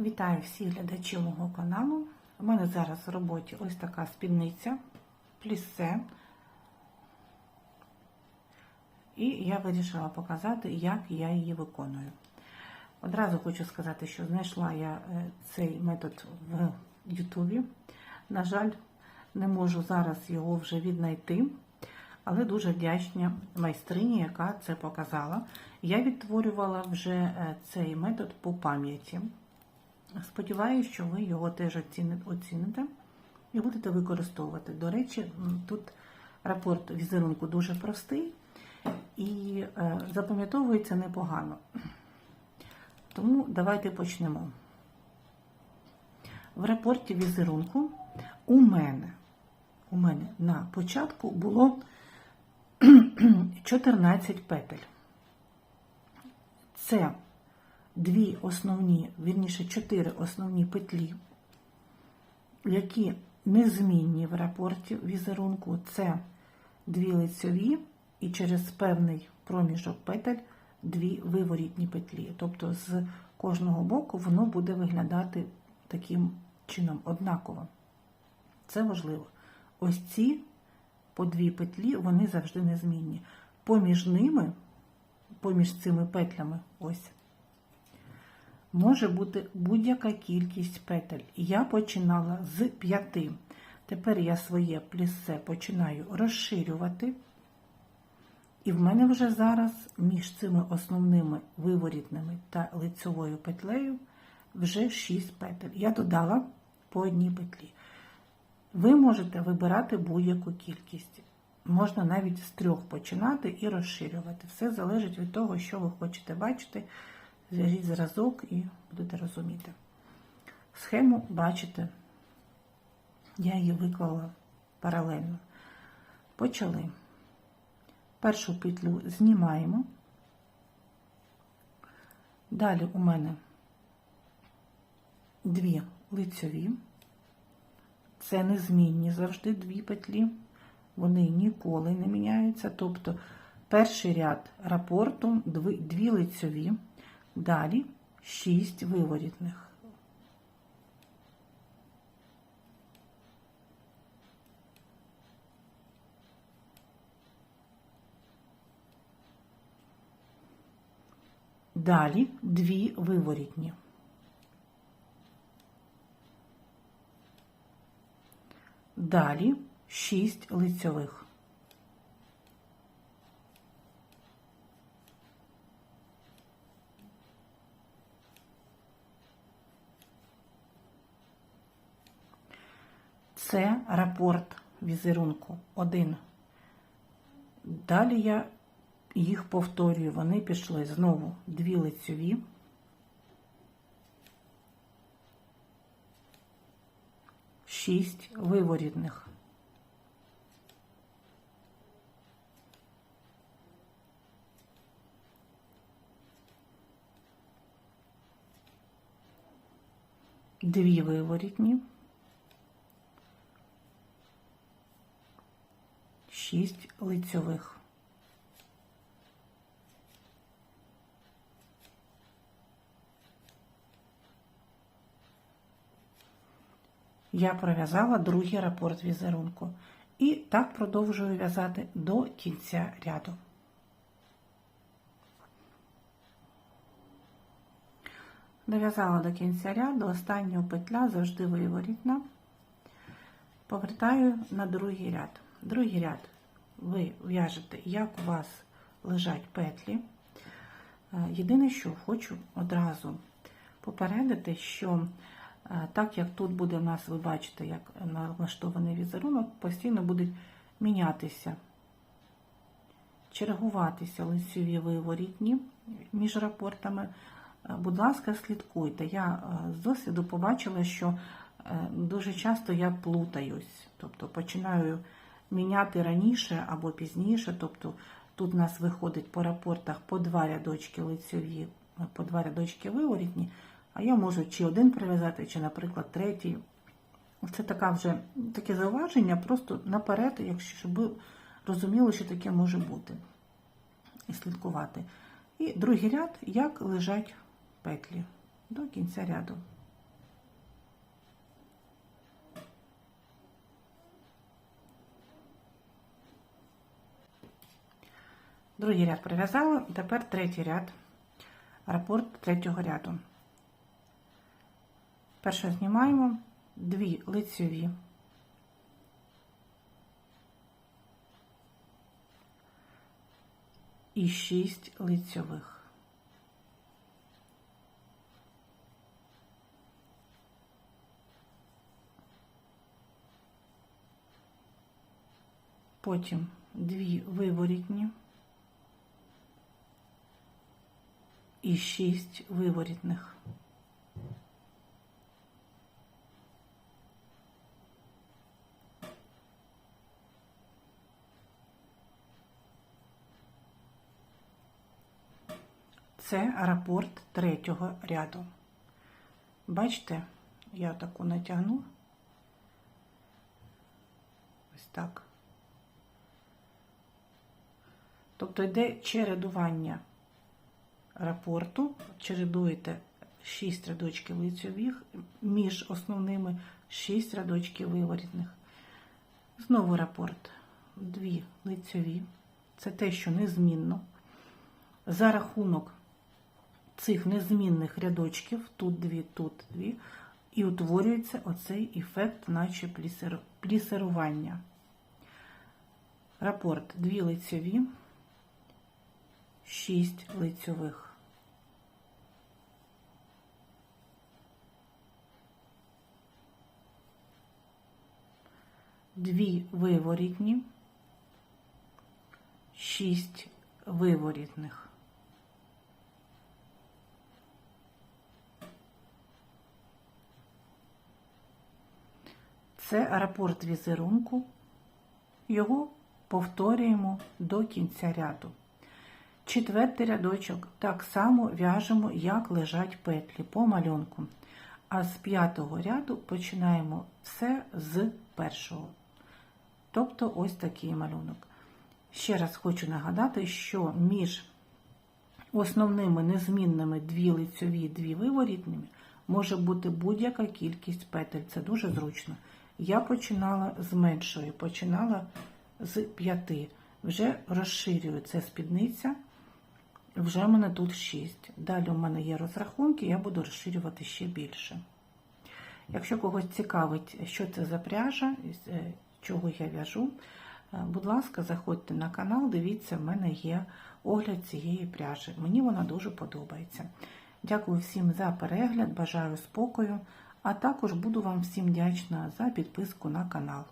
Вітаю всіх глядачів мого каналу. У мене зараз в роботі ось така спідниця плісе. І я вирішила показати, як я її виконую. Одразу хочу сказати, що знайшла я е, цей метод в Ютубі. На жаль, не можу зараз його вже віднайти, але дуже вдячна майстрині, яка це показала. Я відтворювала вже е, цей метод по пам'яті. Сподіваюся, що ви його теж оціните і будете використовувати. До речі, тут рапорт візерунку дуже простий і е, запам'ятовується непогано. Тому давайте почнемо. В рапорті візерунку у мене, у мене на початку було 14 петель. Це дві основні, вірніше, чотири основні петлі, які незмінні в рапорті візерунку, це дві лицьові і через певний проміжок петель дві виворітні петлі. Тобто з кожного боку воно буде виглядати таким чином однаково. Це важливо. Ось ці по дві петлі, вони завжди незмінні. Поміж ними, поміж цими петлями, ось може бути будь-яка кількість петель. Я починала з п'яти. Тепер я своє плісе починаю розширювати. І в мене вже зараз між цими основними виворітними та лицьовою петлею вже 6 петель. Я додала по одній петлі. Ви можете вибирати будь-яку кількість. Можна навіть з трьох починати і розширювати. Все залежить від того, що ви хочете бачити. Зв'яжіть зразок і будете розуміти. Схему бачите, я її виклала паралельно. Почали. Першу петлю знімаємо. Далі у мене дві лицьові. Це незмінні завжди дві петлі, вони ніколи не міняються. Тобто перший ряд рапорту, дві лицьові. Далі 6 виворітних. Далі дві виворітні. Далі 6 лицьових. Це рапорт візерунку 1. Далі я їх повторюю, вони пішли знову дві лицьові, шість виворітних. Дві виворітні. 6 лицьових. Я пров'язала другий рапорт візерунку. І так продовжую в'язати до кінця ряду. Дов'язала до кінця ряду, остання петля завжди виворітна. Повертаю на другий ряд. Другий ряд ви в'яжете, як у вас лежать петлі. Е, єдине, що хочу одразу попередити, що е, так як тут буде у нас, ви бачите, як налаштований візерунок, постійно будуть мінятися, чергуватися лицеві виворітні між рапортами. Е, будь ласка, слідкуйте. Я з досвіду побачила, що дуже часто я плутаюсь, тобто починаю міняти раніше або пізніше. Тобто тут у нас виходить по рапортах по два рядочки лицьові, по два рядочки виворітні, а я можу чи один прив'язати, чи, наприклад, третій. Це така вже таке зауваження, просто наперед, якщо щоб ви розуміли, що таке може бути. І слідкувати. І другий ряд, як лежать петлі до кінця ряду. Другий ряд прив'язала, тепер третій ряд, рапорт третього ряду. Перше знімаємо дві лицьові. І шість лицьових. Потім дві виворітні і шість виворітних. Це рапорт третього ряду. Бачите, я таку натягну. Ось так. Тобто йде чередування рапорту, чередуєте 6 рядочків лицьових, між основними 6 рядочків виворітних. Знову рапорт. Дві лицьові. Це те, що незмінно. За рахунок цих незмінних рядочків, тут дві, тут дві, і утворюється оцей ефект, наче плісерування. Рапорт дві лицьові, 6 лицьових. Дві виворітні, 6 виворітних. Це рапорт візерунку. Його повторюємо до кінця ряду. Четвертий рядочок так само в'яжемо, як лежать петлі по малюнку. А з п'ятого ряду починаємо все з першого. Тобто ось такий малюнок. Ще раз хочу нагадати, що між основними незмінними дві лицьові, дві виворітними може бути будь-яка кількість петель. Це дуже зручно. Я починала з меншої, починала з п'яти. Вже розширюю це спідниця. Вже в мене тут 6. Далі у мене є розрахунки, я буду розширювати ще більше. Якщо когось цікавить, що це за пряжа, е, чого я в'яжу, е, будь ласка, заходьте на канал, дивіться, в мене є огляд цієї пряжі. Мені вона дуже подобається. Дякую всім за перегляд, бажаю спокою, а також буду вам всім вдячна за підписку на канал.